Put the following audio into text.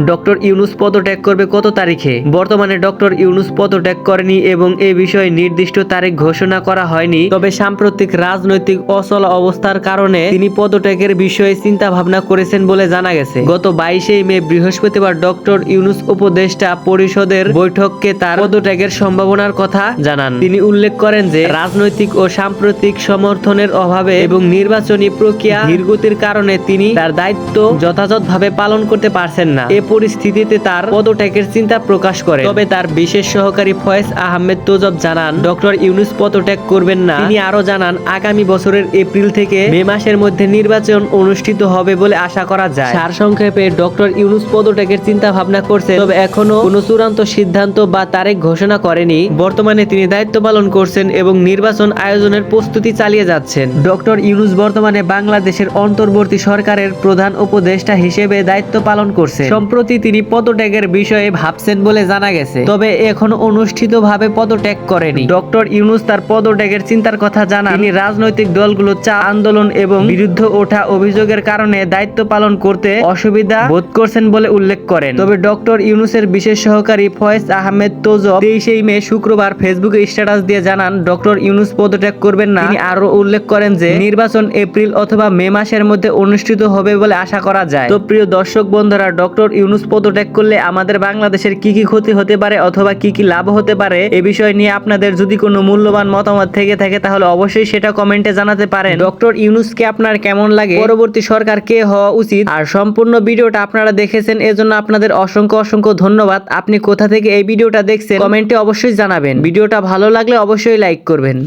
Doctor Yunus পদত্যাগ করবে কত তারিখে? বর্তমানে ডক্টর ইউনুস পদত্যাগ করেনি এবং এ বিষয়ে নির্দিষ্ট তারিখ ঘোষণা করা হয়নি। তবে সাম্প্রতিক রাজনৈতিক অচল অবস্থার কারণে তিনি পদত্যাগের বিষয়ে চিন্তা ভাবনা করেছেন বলে জানা গেছে। গত বাইশে মে বৃহস্পতিবার ডক্টর ইউনুস উপদেষ্টা পরিষদের বৈঠককে তার পদত্যাগের সম্ভাবনার কথা জানান। তিনি উল্লেখ করেন যে, রাজনৈতিক ও সাম্প্রতিক সমর্থনের অভাবে এবং নির্বাচনী প্রক্রিয়া ধীরগতির কারণে তিনি তার দায়িত্ব যথাযথভাবে পালন করতে পারছেন না। এ পরিস্থিতিতে তার পদত্যাগের চিন্তা প্রকাশ করে। তবে তার বিশেষ সহকারী ফয়েজ আহমেদ তোজব জানান, ডক্টর ইউনুস পদত্যাগ করবেন না। তিনি আরও জানান, আগামী বছরের এপ্রিল থেকে মে মাসের মধ্যে নির্বাচন অনুষ্ঠিত হবে বলে আশা করা যায়। সারসংক্ষেপে ডক্টর ইউনুস পদত্যাগের চিন্তা ভাবনা করছে তবে এখনও কোনো চূড়ান্ত সিদ্ধান্ত বা তারিখ ঘোষণা করেনি। বর্তমানে তিনি দায়িত্ব পালন করছেন এবং নির্বাচন আয়োজনের প্রস্তুতি চালিয়ে যাচ্ছেন। ডক্টর ইউনুস বর্তমানে বাংলাদেশের অন্তর্বর্তী সরকারের প্রধান উপদেষ্টা হিসেবে দায়িত্ব পালন করছে সম্প্রতি তিনি পদত্যাগের বিষয়ে ভাবছেন বলে জানা গেছে। তবে এখনও অনুষ্ঠিতভাবে পদত্যাগ করেনি। ডক্টর ইউনুস তার পদত্যাগের চিন্তার কথা জানান। তিনি রাজনৈতিক দলগুলো চা আন্দোলন এবং বিরুদ্ধে ওঠা অভিযোগের কারণে দায়িত্ব পালন করতে অসুবিধা বোধ করছেন বলে উল্লেখ করেন। তবে ডক্টর ইউনুসের বিশেষ সহকারী ফয়েজ আহমেদ তোজব তেইশেই মে শুক্রবার ফেসবুকে স্ট্যাটাস দিয়ে জানান, ডক্টর ইউনুস পদত্যাগ করবেন না। তিনি আরও উল্লেখ করেন যে, নির্বাচন এপ্রিল অথবা মে মাসের মধ্যে অনুষ্ঠিত হবে বলে আশা করা যায়। তো প্রিয় দর্শক, বন্ধুরা, ডক্টর ইউনুস পদত্যাগ করলে আমাদের বাংলাদেশের কি কি ক্ষতি হতে পারে অথবা কি কি লাভ হতে পারে এ বিষয় নিয়ে আপনাদের যদি কোনো মূল্যবান মতামত থেকে থাকে তাহলে অবশ্যই সেটা কমেন্টে জানাতে পারেন। ডক্টর ইউনুসকে আপনার কেমন লাগে? পরবর্তী সরকার কে হওয়া উচিত? আর সম্পূর্ণ ভিডিওটা আপনারা দেখেছেন, এজন্য আপনাদের অসংখ্য অসংখ্য ধন্যবাদ। আপনি কোথা থেকে এই ভিডিওটা দেখছেন, কমেন্টে অবশ্যই জানাবেন। ভিডিওটা ভালো লাগলে অবশ্যই লাইক করবেন।